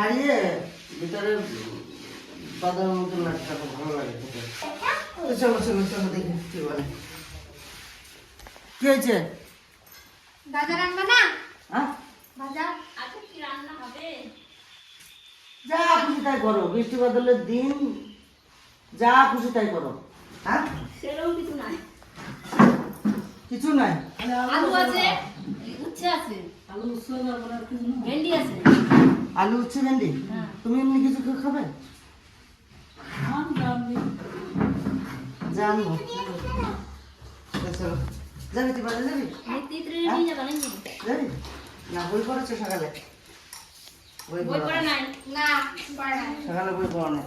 ছাড়িয়ে ভিতরে বাদামের মতো খুব ভালো লাগে চলো চলো চলো দেখি কি বলে। কি হয়েছে? না? হ্যাঁ? কি রান্না হবে? যা খুশি তাই করো বৃষ্টি বদলের দিন যা খুশি তাই করো। হ্যাঁ? সেরকম কিছু নাই। কিছু নাই? আলু আছে উচ্ছে আছে ভেন্ডি আছে। আলু উচ্ছে ভেন্ডি? হ্যাঁ। তুমি এমনি কিছু কেউ খাবে? জানব। চলো। যাবি তুই বাজারে যাবি? নিয়ে যাবি না বই পড়েছো সকালে? বই বই পড়া পড়া নাই? না সকালে বই পড়া নেই।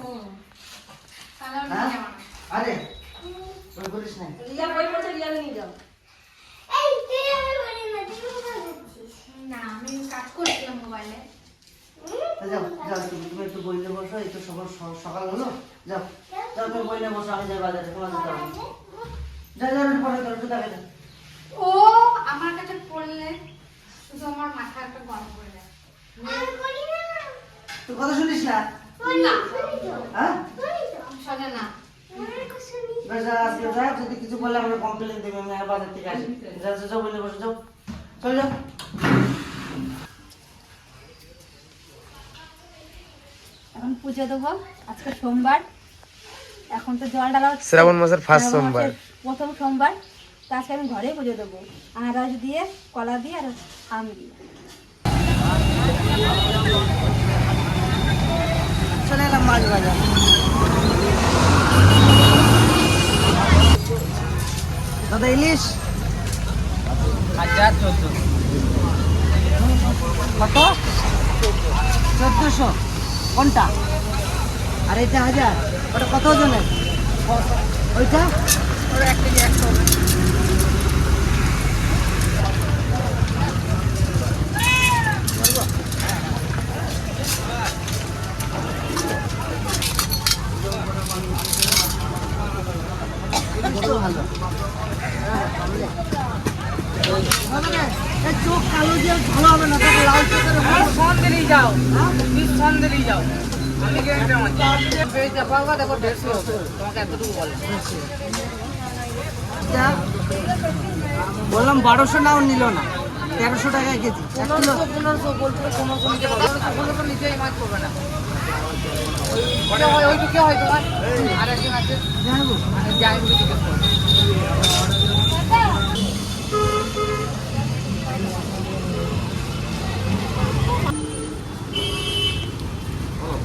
হ্যাঁ? আরে বই পড়িস নাই? রিয়া বই পড়ছে রিয়া নিয়ে যাও এই তুই না আমি কাজ করছিলাম মোবাইলে। যাও যাও তুমি তুমি একটু বই বসো এই সকাল সকাল হলো? যাও যাও তুমি বই নিয়ে বসো আমি যাই বাজারে তোমার যেতে হবে না। যাও একটু পরে একটু দেখে যাও। ও আমার কাছে পড়লে শুধু আমার মাথা একটা গরম করে তুই কথা শুনিস না? হ্যাঁ? শোনে না। যদি কিছু বলে আমরা কমপ্লেন দেবে আমি আর বাজার থেকে আসি। যা যা, যাও বই নিয়ে যাও। চল যাও। এখন পুজো দেবো। আজকে সোমবার। এখন তো জল ডালা হচ্ছে। শ্রাবণ মাসের ফার্স্ট সোমবার। প্রথম সোমবার। তা আজকে আমি ঘরেই পুজো দেবো। আনারস দিয়ে কলা দিয়ে আর আম দিয়ে। চলে এলাম মাছ বাজার। দাদা ইলিশ? হাজার চোদ্দ। কত? চোদ্দশো। কোনটা আর এটা হাজার। ওটা কত ওজনের? ওইটা? বড় ভালো? হবে না, এই চোখ কালো দিয়ে ভালো হবে না লাল চোখের যাও। সন্দেলি যাও। আমি গ্যারান্টি আমার পাওয়া দেখো দেড়শো তোমাকে এতটুকু বলে। বললাম বারোশো নাও নিল না। তেরোশো টাকায় কেজি। পনেরোশো পনেরোশো পারো পনেরোশো নিচেই মাছ করবে না। ওটা হয় ওইটুকু হয় তোমার আর একজন আছে। জানব যাই জিজ্ঞেস করো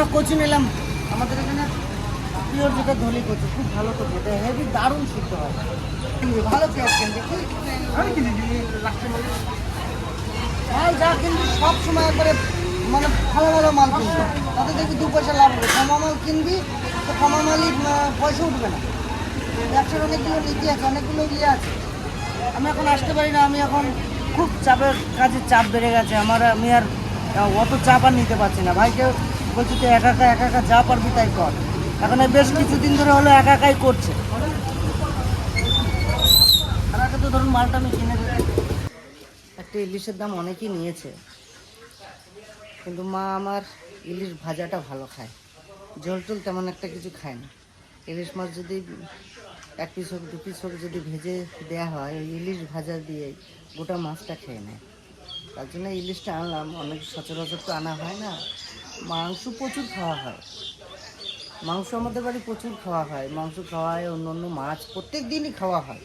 ওটা কচু নিলাম। আমাদের এখানে পিওর যেটা ধলি কচু, খুব ভালো কচু। এটা হেভি দারুণ সিদ্ধ হয়। ভালো পেঁয়াজ দেখি আমি যা কিন্তু সব সময় একবারে মানে ক্ষমা ভালো মাল কিনবি তাতে দেখবি দু পয়সা লাভ হবে। ক্ষমা মাল কিনবি, তো ক্ষমা মালই পয়সা উঠবে না। ব্যবসার অনেকগুলো নীতি আছে, অনেকগুলো ইয়ে আছে। আমি এখন আসতে পারি না। আমি এখন খুব চাপের কাজের চাপ বেড়ে গেছে। আমার, আমি আর অত চাপ আর নিতে পারছি না। ভাইকে বলছি তুই একা একা একা একা যা পারবি তাই কর। এখন বেশ কিছুদিন ধরে হলো একা একাই করছে। তো ধরুন মালটা আমি কিনে একটা ইলিশের দাম অনেকই নিয়েছে। কিন্তু মা আমার ইলিশ ভাজাটা ভালো খায়। জল টোল তেমন একটা কিছু খায় না। ইলিশ মাছ যদি এক পিস হোক, দু পিস হোক যদি ভেজে দেওয়া হয়, ওই ইলিশ ভাজা দিয়ে গোটা মাছটা খেয়ে নেয়। তার জন্য ইলিশটা আনলাম। অনেক সচরাচর তো আনা হয় না। মাংস প্রচুর খাওয়া হয়। মাংস আমাদের বাড়ি প্রচুর খাওয়া হয়। মাংস খাওয়া হয় অন্য অন্য মাছ প্রত্যেক দিনই খাওয়া হয়।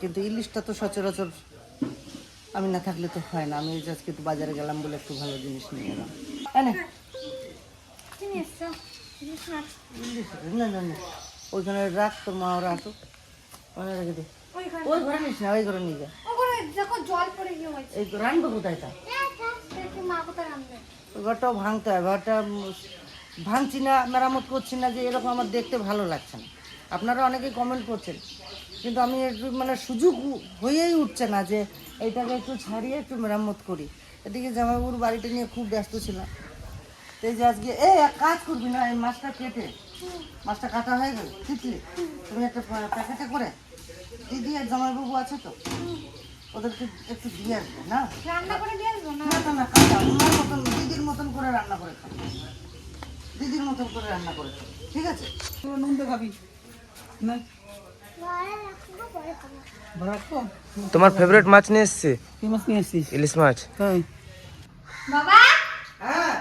কিন্তু ইলিশটা তো সচরাচর আমি না থাকলে তো হয় না। আমি আজকে একটু বাজারে গেলাম বলে একটু ভালো জিনিস নিয়ে এলাম। তাই না। ওইখানে রাখ তোর মা ওরা আসুক। ওখানে রেখে দে। ওই ঘরে নিস না ওই ঘরে নিয়ে যা। দেখো জল পড়ে গিয়ে এই রানবো কোথায় তা। মা কোথায় রান্না ওই ঘরটাও ভাঙতে হবে ঘরটা ভাঙছি না মেরামত করছি না যে এরকম আমার দেখতে ভালো লাগছে না। আপনারা অনেকেই কমেন্ট করছেন কিন্তু আমি একটু মানে সুযোগ হয়েই উঠছে না যে এইটাকে একটু ছাড়িয়ে একটু মেরামত করি। এদিকে জামাইবাবুর বাড়িটা নিয়ে খুব ব্যস্ত ছিলাম। তো এই যে আজকে এ এক কাজ করবি না এই মাছটা কেটে মাছটা কাটা হয়ে গেল তিতলি তুমি একটা প্যাকেটে করে দিদি আর জামাইবাবু আছে তো? ওদেরকে একটু দিয়ে আসবে না? রান্না করে দিয়ে আসব না? না না কাটা মতন রান্না করে খাও দিদির মতন করে রান্না করে খাও ঠিক আছে? রাখব পরে খাব। তোমার ফেভারিট মাছ নিয়ে এসছি। কি মাছ নিয়ে এসছিস? ইলিশ মাছ। তাই বাবা! হ্যাঁ।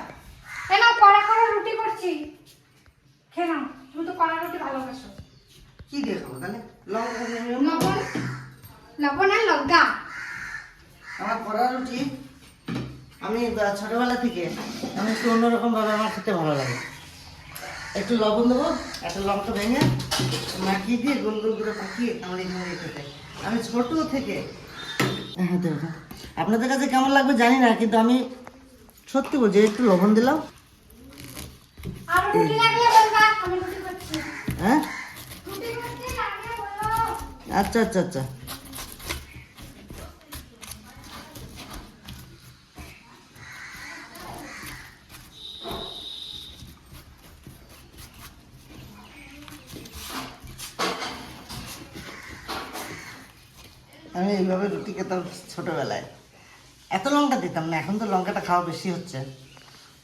নাও কড়া কড়া রুটি করছি। খেয়ে নাও। তুমি তো কড়া রুটি ভালোবাসো। কি দিয়ে খাব তাহলে? লবণ লবণ আর লঙ্কা। আমার কড়া রুটি। আমি ছোটবেলা থেকে আমি একটু অন্যরকম ভাবে আমার খেতে ভালো লাগে। একটু লবণ দেবো একটা লঙ্কা ভেঙে মাখিয়ে দিয়ে গোল গোল করে পাকিয়ে কামড়ে কামড়ে খেতে আমি ছোট থেকে হ্যাঁ দেবো আপনাদের কাছে কেমন লাগবে জানি না কিন্তু আমি সত্যি বলছি একটু লবণ দিলাম। হ্যাঁ? আচ্ছা আচ্ছা আচ্ছা। আমি এইভাবে রুটি খেতাম ছোটোবেলায়। এত লঙ্কা দিতাম না, এখন তো লঙ্কাটা খাওয়া বেশি হচ্ছে।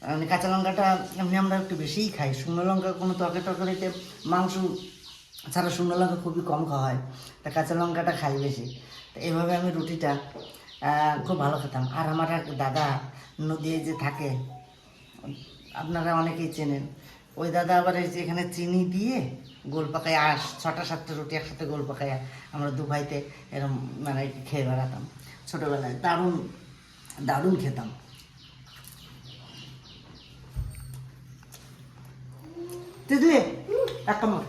মানে কাঁচা লঙ্কাটা এমনি আমরা একটু বেশিই খাই। শুকনো লঙ্কা কোনো তরকারি টরকারিতে মাংস ছাড়া শুকনো লঙ্কা খুবই কম খাওয়া হয়, তা কাঁচা লঙ্কাটা খাই বেশি। তো এইভাবে আমি রুটিটা খুব ভালো খেতাম। আর আমার এক দাদা নদী যে থাকে, আপনারা অনেকেই চেনেন ওই দাদা আবার এই যে এখানে চিনি দিয়ে গোল পাকায় আস ছটা সাতটা রুটি একসাথে গোল পাকায় আমরা দু ভাইতে এরকম মানে খেয়ে বেড়াতাম ছোটোবেলায়। দারুণ দারুণ খেতাম। তিতলি এক কামড়।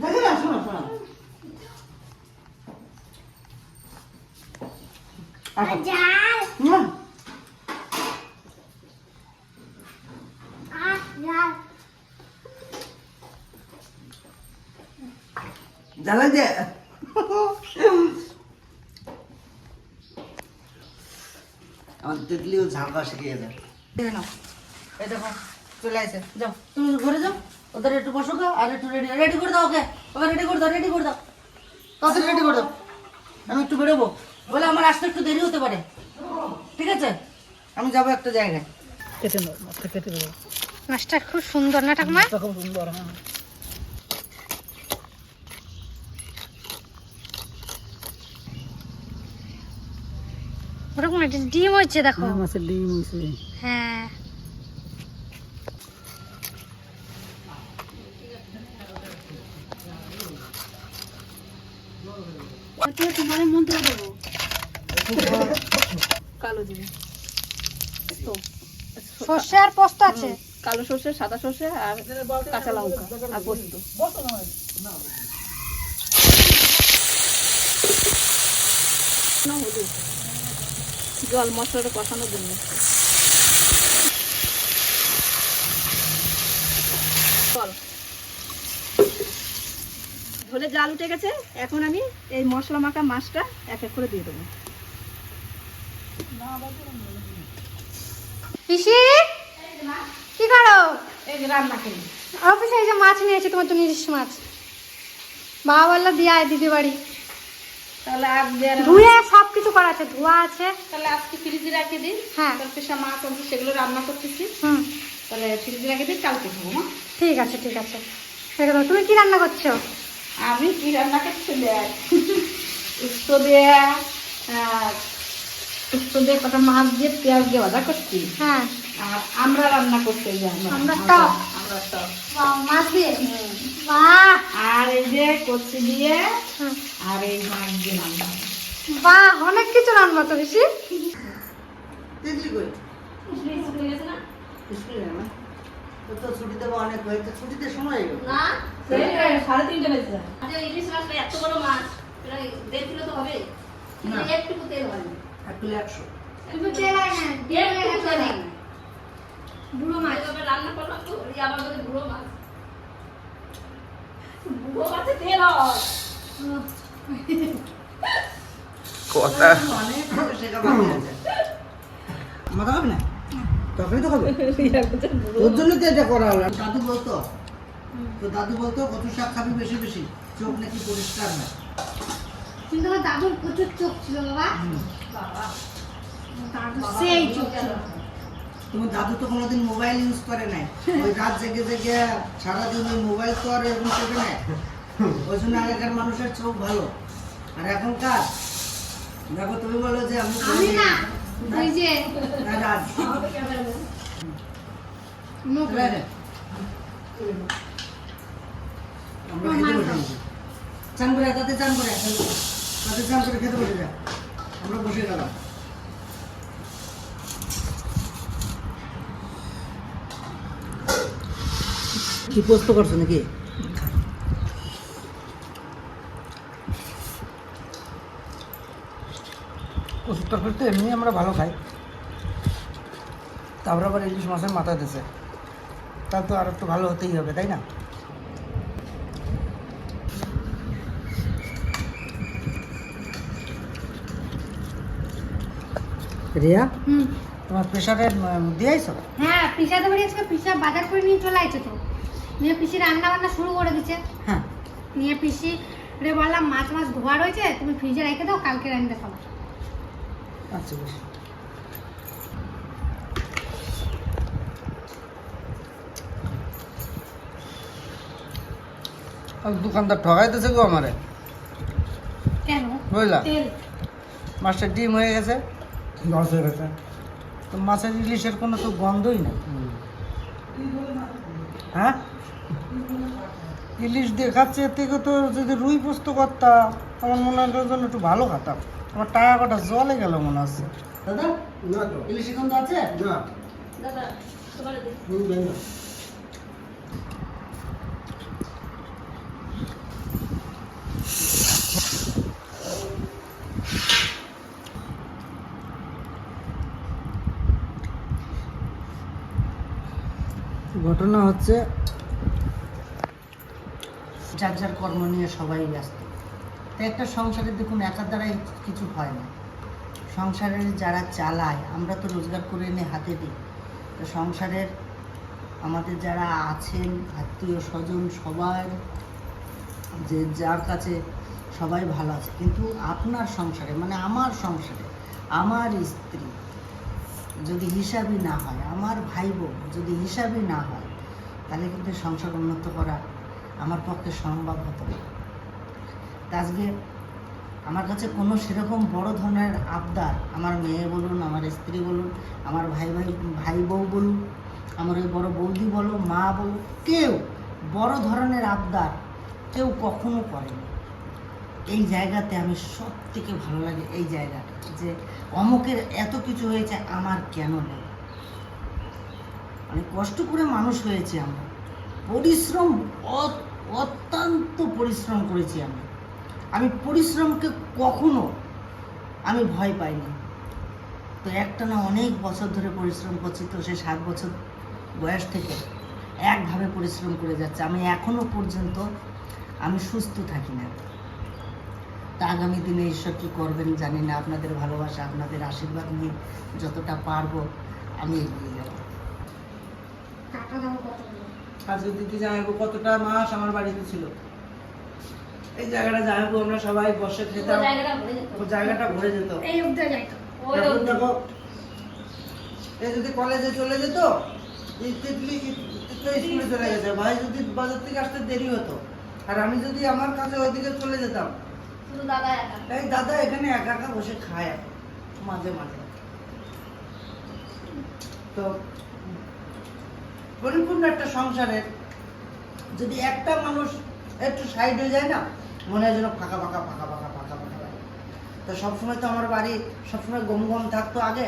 দেখে না শোনো শোনো। আচ্ছা। জাল হুম। আহ জাল জ্বালা যে আমার তিতলিও ঝাল খাওয়া শিখিয়ে দেয়। এই দেখো চলে আসে। যাও তুমি ঘরে যাও ওদের একটু বসো আর একটু রেডি রেডি করে দাও ওকে। ওকে রেডি করে দাও রেডি করে দাও। তাড়াতাড়ি রেডি করে দাও। আমি একটু বেরোবো। বলে আমার আসতে একটু দেরি হতে পারে। ঠিক আছে? আমি যাব একটা জায়গায়। কেটে নাও মাছটা কেটে দেবো মাছটা খুব সুন্দর না ঠাকুমা? খুব সুন্দর হ্যাঁ। ওরকম একটা ডিম হচ্ছে দেখো। মাছের ডিম হয়েছে। হ্যাঁ। তোমার মন্ত্র দেবো। কালো জিরে। সর্ষে আর পোস্ত আছে। কালো সর্ষে সাদা সর্ষে আর কাঁচা লঙ্কা আর পোস্ত। হলুদ। জল মশলাটা কষানোর জন্য। ঝোলে জাল উঠে গেছে, এখন আমি এই মশলা মাখা মাছটা এক এক করে দিয়ে দেবো। পিসি, কি করো? রান্না অফিসে এই যে মাছ নিয়েছি তোমার জন্য ইলিশ মাছ। বাবা বলল, দিয়ে আয় দিদি বাড়ি। তাহলে আর ধুয়ে সব কিছু করা আছে ধোয়া আছে। তাহলে আজকে ফ্রিজে রেখে দিই। হ্যাঁ। সব মাছ সেগুলো রান্না করতেছি। হুম। তাহলে ফ্রিজে রেখে দিই কালকে খাব মা। ঠিক আছে ঠিক আছে। দাও। তুমি কি রান্না করছ? আমি কি রান্না করছি দেখ। উস্তো দিয়ে আহ, উস্তো দিয়ে কটা মাছ দিয়ে পেঁয়াজ দিয়ে ভাজা করছি। হ্যাঁ। আর আমরা রান্না যে আমরা। টক। আমরা টক। মাছ দিয়ে। আর এই যে কচি দিয়ে। আর এই মাছ দিয়ে রান্না বাহ অনেক কিছু রান্না তো বেশি তিতলি কই? স্কুলে না তো তো ছুটি দেবো অনেক হয়েছে ছুটিতে সময় এলো সাড়ে তিনটে বেজে। যায় না। একটু একশো। তুমি তেল আয় কথা অনেক ভাবে শেখা বাকি আছে মাথা খাবি না? তখনই তো খাবে? তোর জন্য তো এটা করা হলো। দাদু বলতো তো দাদু বলতো কত শাক খাবি বেশি বেশি। চোখ নাকি পরিষ্কার না। কিন্তু আমার দাদুর প্রচুর চোখ ছিল বাবা। সেই চোখ ছিল। তোমার দাদু তো কোনোদিন মোবাইল ইউজ করে নাই। ওই রাত জেগে জেগে সারাদিন ওই মোবাইল তো আর এরকম চেপে নেয় ওই জন্য আগেকার মানুষের চোখ ভালো। আর এখনকার? দেখো তুমি বলো যে আমি আমি না ওই যে না। চান করে তাতে চান করে তাতে চান করে খেতে বসে যা। আমরা বসে গেলাম। কি পোস্ত করছ নাকি? তরকারি তো এমনি আমরা ভালো খাই। তারপর আবার ইলিশ মাছের মাথা দিছে। তা তো আর একটু ভালো হতেই হবে তাই না? রিয়া হুম। তোমার প্রেশারের দিয়ে আইছো? হ্যাঁ পিসাতে বাড়ি আজকে পিসা বাজার করে নিয়ে চলে আসছে তো। নিয়ে পিসি রান্না বান্না শুরু করে দিচ্ছে হ্যাঁ। নিয়ে পিসি রে বললাম মাছ মাছ ধোয়া রয়েছে তুমি ফ্রিজে রেখে দাও কালকে রান্না খাব আচ্ছা বেশ। দোকানদার ঠগাইতেছে গো আমারে। কেন? বুঝলা? তেল। মাছটা ডিম হয়ে গেছে। লস হয়ে গেছে। তো মাছের ইলিশের কোনো তো গন্ধই নেই। হ্যাঁ? ইলিশ দিয়ে খাচ্ছে এর থেকে তো যদি রুই পোস্ত করতাম আমার মনে হয় জন্য একটু ভালো খাতাম। আমার টাকা কটা জলে গেল মনে হচ্ছে। দাদা না তো। ইলিশ এখন আছে? না। ঘটনা হচ্ছে যার যার কর্ম নিয়ে সবাই ব্যস্ত। তো একটা সংসারে দেখুন, একার দ্বারাই কিছু হয় না। সংসারের যারা চালায়, আমরা তো রোজগার করে এনে হাতে দিই। তো সংসারের আমাদের যারা আছেন, আত্মীয় স্বজন সবার যে যার কাছে সবাই ভালো আছে। কিন্তু আপনার সংসারে মানে আমার সংসারে, আমার স্ত্রী যদি হিসাবই না হয়, আমার ভাই বোন যদি হিসাবই না হয়, তাহলে কিন্তু সংসার উন্নত করা আমার পক্ষে সম্ভব হতো না। আজকে আমার কাছে কোনো সেরকম বড় ধরনের আবদার, আমার মেয়ে বলুন, আমার স্ত্রী বলুন, আমার ভাই ভাই ভাই বউ বলুন, আমার ওই বড় বৌদি বলো মা বলো কেউ বড় ধরনের আবদার কেউ কখনো করেনি। এই জায়গাতে আমি সব থেকে ভালো লাগে এই জায়গাটা, যে অমুকের এত কিছু হয়েছে, আমার কেন নেই? অনেক কষ্ট করে মানুষ হয়েছে আমরা, পরিশ্রম অত্যন্ত পরিশ্রম করেছি আমি আমি পরিশ্রমকে কখনো আমি ভয় পাইনি। তো একটা না অনেক বছর ধরে পরিশ্রম করছি তো সে সাত বছর বয়স থেকে একভাবে পরিশ্রম করে যাচ্ছে। আমি এখনও পর্যন্ত আমি সুস্থ থাকি না। তা আগামী দিনে ঈশ্বর কী করবেন জানি না। আপনাদের ভালোবাসা আপনাদের আশীর্বাদ নিয়ে যতটা পারব আমি এগিয়ে যাব। আজকে দিদি জামাইবু কতটা মাস আমার বাড়িতে ছিল। এই জায়গাটা জানাব আমরা সবাই বসে খেতাম। জায়গাটা ভরে যেত। এখন দেখো এ যদি কলেজে চলে যেত স্কুলে চলে গেছে। ভাই যদি বাজার থেকে আসতে দেরি হতো আর আমি যদি আমার কাছে ওইদিকে চলে যেতাম। দাদা এই দাদা এখানে একা একা বসে খায় মাঝে মাঝে। তো পরিপূর্ণ একটা সংসারের যদি একটা মানুষ একটু সাইড হয়ে যায় না মনে হয় যেন ফাঁকা ফাঁকা ফাঁকা ফাঁকা ফাঁকা ফাঁকা। তো সবসময় তো আমার বাড়ি সবসময় গম গম থাকতো আগে,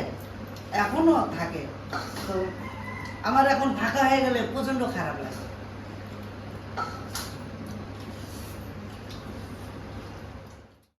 এখনও থাকে। তো আমার এখন ফাঁকা হয়ে গেলে প্রচণ্ড খারাপ লাগে।